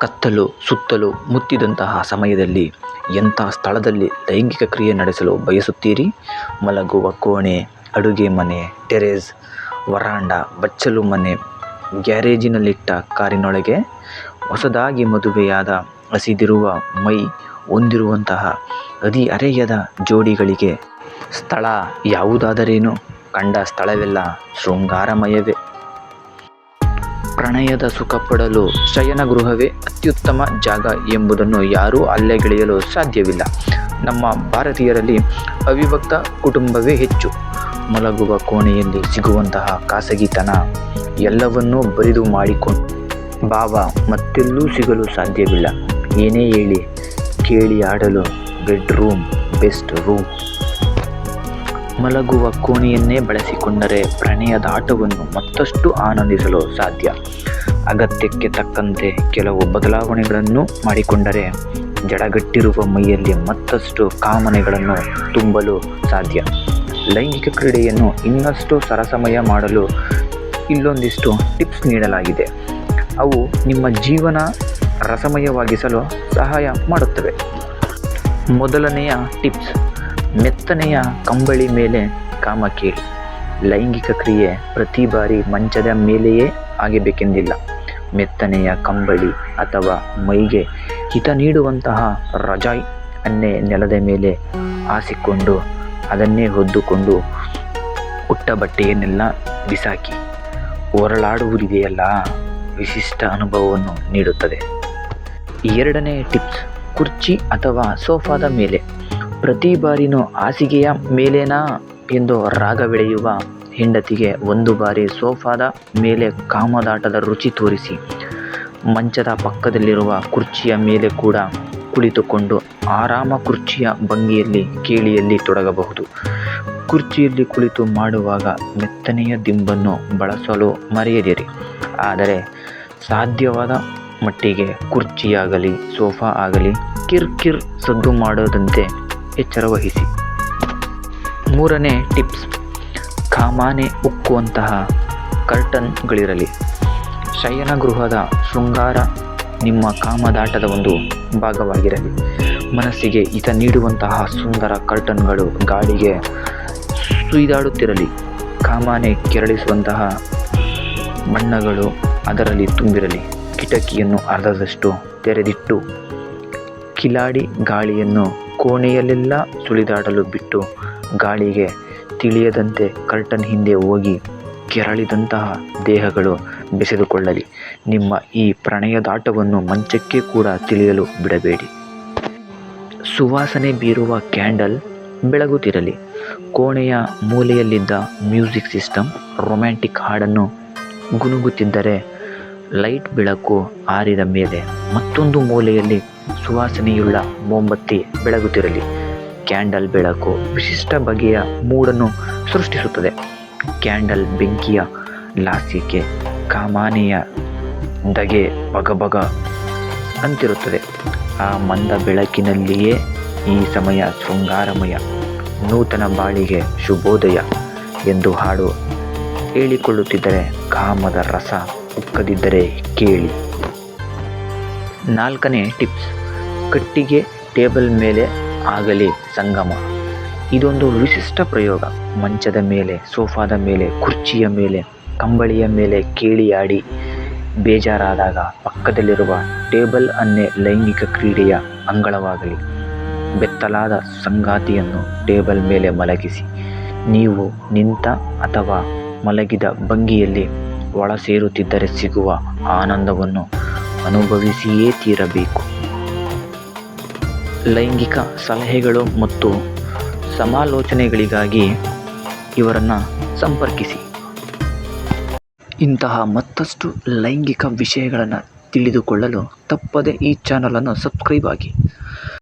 ಕತ್ತಲು, ಸುತ್ತಲು ಮುತ್ತಿದಂತಹ ಸಮಯದಲ್ಲಿ ಎಂಥ ಸ್ಥಳದಲ್ಲಿ ಲೈಂಗಿಕ ಕ್ರಿಯೆ ನಡೆಸಲು ಬಯಸುತ್ತೀರಿ? ಮಲಗುವ ಕೋಣೆ, ಅಡುಗೆ ಮನೆ, ಟೆರೇಸ್, ವರಾಂಡ, ಬಚ್ಚಲು ಮನೆ, ಗ್ಯಾರೇಜಿನಲ್ಲಿಟ್ಟ ಕಾರಿನೊಳಗೆ ಹೊಸದಾಗಿ ಮದುವೆಯಾದ ಹಸಿದಿರುವ ಮೈ ಹೊಂದಿರುವಂತಹ ಅರೆಯದ ಜೋಡಿಗಳಿಗೆ ಸ್ಥಳ ಯಾವುದಾದರೇನು? ಕಂಡ ಸ್ಥಳವೆಲ್ಲ ಶೃಂಗಾರಮಯವೇ. ಪ್ರಣಯದ ಸುಖ ಪಡಲು ಶಯನಗೃಹವೇ ಅತ್ಯುತ್ತಮ ಜಾಗ ಎಂಬುದನ್ನು ಯಾರೂ ಅಲ್ಲಗಳೆಯಲು ಸಾಧ್ಯವಿಲ್ಲ. ನಮ್ಮ ಭಾರತೀಯರಲ್ಲಿ ಅವಿಭಕ್ತ ಕುಟುಂಬವೇ ಹೆಚ್ಚು. ಮಲಗುವ ಕೋಣೆಯಲ್ಲಿ ಸಿಗುವಂತಹ ಖಾಸಗಿತನ ಎಲ್ಲವನ್ನೂ ಬರಿದು ಮಾಡಿಕೊಂಡು ಭಾವ ಮತ್ತೆಲ್ಲೂ ಸಿಗಲು ಸಾಧ್ಯವಿಲ್ಲ. ಏನೇ ಹೇಳಿ ಕೇಳಿ ಆಡಲು ಬೆಡ್ರೂಮ್, ಬೆಸ್ಟ್ ರೂಮ್ ಮಲಗುವ ಕೋಣೆಯನ್ನೇ ಬಳಸಿಕೊಂಡರೆ ಪ್ರಣಯದ ಆಟವನ್ನು ಮತ್ತಷ್ಟು ಆನಂದಿಸಲು ಸಾಧ್ಯ. ಅಗತ್ಯಕ್ಕೆ ತಕ್ಕಂತೆ ಕೆಲವು ಬದಲಾವಣೆಗಳನ್ನು ಮಾಡಿಕೊಂಡರೆ ಜಡಗಟ್ಟಿರುವ ಮೈಯಲ್ಲಿ ಮತ್ತಷ್ಟು ಕಾಮನೆಗಳನ್ನು ತುಂಬಲು ಸಾಧ್ಯ. ಲೈಂಗಿಕ ಕ್ರೀಡೆಯನ್ನು ಇನ್ನಷ್ಟು ಸರಸಮಯ ಮಾಡಲು ಇಲ್ಲೊಂದಿಷ್ಟು ಟಿಪ್ಸ್ ನೀಡಲಾಗಿದೆ. ಅವು ನಿಮ್ಮ ಜೀವನ ರಸಮಯವಾಗಿಸಲು ಸಹಾಯ ಮಾಡುತ್ತವೆ. ಮೊದಲನೆಯ ಟಿಪ್ಸ್. ಮೆತ್ತನೆಯ ಕಂಬಳಿ ಮೇಲೆ ಕಾಮ ಕೇಳಿ. ಲೈಂಗಿಕ ಕ್ರಿಯೆ ಪ್ರತಿ ಬಾರಿ ಮಂಚದ ಮೇಲೆಯೇ ಆಗಬೇಕೆಂದಿಲ್ಲ. ಮೆತ್ತನೆಯ ಕಂಬಳಿ ಅಥವಾ ಮೈಗೆ ಹಿತ ನೀಡುವಂತಹ ರಜಾಯ್ ಅನ್ನೇ ನೆಲದ ಮೇಲೆ ಹಾಸಿಕೊಂಡು ಅದನ್ನೇ ಹೊದ್ದುಕೊಂಡು ಉಟ್ಟ ಬಟ್ಟೆಯನ್ನೆಲ್ಲ ಬಿಸಾಕಿ. ಹೊರಳಾಡುವುದಿದೆಯಲ್ಲ ವಿಶಿಷ್ಟ ಅನುಭವವನ್ನು ನೀಡುತ್ತದೆ. ಎರಡನೇ ಟಿಪ್ಸ್, ಕುರ್ಚಿ ಅಥವಾ ಸೋಫಾದ ಮೇಲೆ. ಪ್ರತಿ ಬಾರಿನೂ ಹಾಸಿಗೆಯ ಮೇಲೇನಾ ಎಂದು ರಾಗವೆಳೆಯುವ ಹೆಂಡತಿಗೆ ಒಂದು ಬಾರಿ ಸೋಫಾದ ಮೇಲೆ ಕಾಮದಾಟದ ರುಚಿ ತೋರಿಸಿ. ಮಂಚದ ಪಕ್ಕದಲ್ಲಿರುವ ಕುರ್ಚಿಯ ಮೇಲೆ ಕೂಡ ಕುಳಿತುಕೊಂಡು ಆರಾಮ ಕುರ್ಚಿಯ ಭಂಗಿಯಲ್ಲಿ ಕೇಳಿಯಲ್ಲಿ ತೊಡಗಬಹುದು. ಕುರ್ಚಿಯಲ್ಲಿ ಕುಳಿತು ಮಾಡುವಾಗ ಮೆತ್ತನೆಯ ದಿಂಬನ್ನು ಬಳಸಲು ಮರೆಯದಿರಿ. ಆದರೆ ಸಾಧ್ಯವಾದ ಮಟ್ಟಿಗೆ ಕುರ್ಚಿಯಾಗಲಿ, ಸೋಫಾ ಆಗಲಿ ಕಿರ್ ಕಿರ್ ಸದ್ದು ಮಾಡದಂತೆ ಎಚ್ಚರ ವಹಿಸಿ ಮೂರನೇ ಟಿಪ್ಸ್. ಕಾಮಾನೆ ಉಕ್ಕುವಂತಹ ಕರ್ಟನ್ಗಳಿರಲಿ. ಶಯನಗೃಹದ ಶೃಂಗಾರ ನಿಮ್ಮ ಕಾಮದಾಟದ ಒಂದು ಭಾಗವಾಗಿರಲಿ. ಮನಸ್ಸಿಗೆ ಹಿತ ನೀಡುವಂತಹ ಸುಂದರ ಕರ್ಟನ್ಗಳು ಗಾಳಿಗೆ ಸುಯ್ದಾಡುತ್ತಿರಲಿ ಕಾಮಾನೆ ಕೆರಳಿಸುವಂತಹ ಬಣ್ಣಗಳು ಅದರಲ್ಲಿ ತುಂಬಿರಲಿ. ಕಿಟಕಿಯನ್ನು ಅರ್ಧದಷ್ಟು ತೆರೆದಿಟ್ಟು ಕಿಲಾಡಿ ಗಾಳಿಯನ್ನು ಕೋಣೆಯಲ್ಲೆಲ್ಲ ಸುಳಿದಾಡಲು ಬಿಟ್ಟು ಗಾಳಿಗೆ ತಿಳಿಯದಂತೆ ಕರ್ಟನ್ ಹಿಂದೆ ಹೋಗಿ ಕೆರಳಿದಂತಹ ದೇಹಗಳು ಬೆಸೆದುಕೊಳ್ಳಲಿ. ನಿಮ್ಮ ಈ ಪ್ರಣಯದಾಟವನ್ನು ಮಂಚಕ್ಕೆ ಕೂಡ ತಿಳಿಯಲು ಬಿಡಬೇಡಿ. ಸುವಾಸನೆ ಬೀರುವ ಕ್ಯಾಂಡಲ್ ಬೆಳಗುತ್ತಿರಲಿ. ಕೋಣೆಯ ಮೂಲೆಯಲ್ಲಿದ್ದ ಮ್ಯೂಸಿಕ್ ಸಿಸ್ಟಮ್ ರೊಮ್ಯಾಂಟಿಕ್ ಹಾಡನ್ನು ಗುನುಗುತ್ತಿದ್ದರೆ ಲೈಟ್ ಬೆಳಕು ಆರಿದ ಮೇಲೆ ಮತ್ತೊಂದು ಮೂಲೆಯಲ್ಲಿ ಸುವಾಸನೆಯುಳ್ಳ ಮೊಂಬತ್ತಿ ಬೆಳಗುತ್ತಿರಲಿ. ಕ್ಯಾಂಡಲ್ ಬೆಳಕು ವಿಶಿಷ್ಟ ಬಗೆಯ ಮೂಡನ್ನು ಸೃಷ್ಟಿಸುತ್ತದೆ. ಕ್ಯಾಂಡಲ್ ಬೆಂಕಿಯ ಲಾಸಿಕೆ ಕಾಮಾನೆಯ ದಗೆ ಬಗಬಗ ಅಂತಿರುತ್ತದೆ. ಆ ಮಂದ ಬೆಳಕಿನಲ್ಲಿಯೇ ಈ ಸಮಯ ಶೃಂಗಾರಮಯ, ನೂತನ ಬಾಳಿಗೆ ಶುಭೋದಯ ಎಂದು ಹಾಡು ಹೇಳಿಕೊಳ್ಳುತ್ತಿದ್ದರೆ ಕಾಮದ ರಸ ಉಕ್ಕದಿದ್ದರೆ ಕೇಳಿ. ನಾಲ್ಕನೇ ಟಿಪ್ಸ್. ಕಟ್ಟಿಗೆ ಟೇಬಲ್ ಮೇಲೆ ಆಗಲಿ ಸಂಗಮ. ಇದೊಂದು ವಿಶಿಷ್ಟ ಪ್ರಯೋಗ. ಮಂಚದ ಮೇಲೆ, ಸೋಫಾದ ಮೇಲೆ, ಕುರ್ಚಿಯ ಮೇಲೆ, ಕಂಬಳಿಯ ಮೇಲೆ ಕೇಳಿಯಾಡಿ ಬೇಜಾರಾದಾಗ ಪಕ್ಕದಲ್ಲಿರುವ ಟೇಬಲ್ ಅನ್ನೇ ಲೈಂಗಿಕ ಕ್ರೀಡೆಯ ಅಂಗಳವಾಗಲಿ. ಬೆತ್ತಲಾದ ಸಂಗಾತಿಯನ್ನು ಟೇಬಲ್ ಮೇಲೆ ಮಲಗಿಸಿ. ನೀವು ನಿಂತ ಅಥವಾ ಮಲಗಿದ ಭಂಗಿಯಲ್ಲಿ ಒಳ ಸೇರುತ್ತಿದ್ದರೆ ಸಿಗುವ ಆನಂದವನ್ನು ಅನುಭವಿಸಿಯೇ ತೀರಬೇಕು. ಲೈಂಗಿಕ ಸಲಹೆಗಳು ಮತ್ತು ಸಮಾಲೋಚನೆಗಳಿಗಾಗಿ ಇವರನ್ನು ಸಂಪರ್ಕಿಸಿ. ಇಂತಹ ಮತ್ತಷ್ಟು ಲೈಂಗಿಕ ವಿಷಯಗಳನ್ನು ತಿಳಿದುಕೊಳ್ಳಲು ತಪ್ಪದೆ ಈ ಚಾನಲನ್ನು ಸಬ್ಸ್ಕ್ರೈಬ್ ಆಗಿ.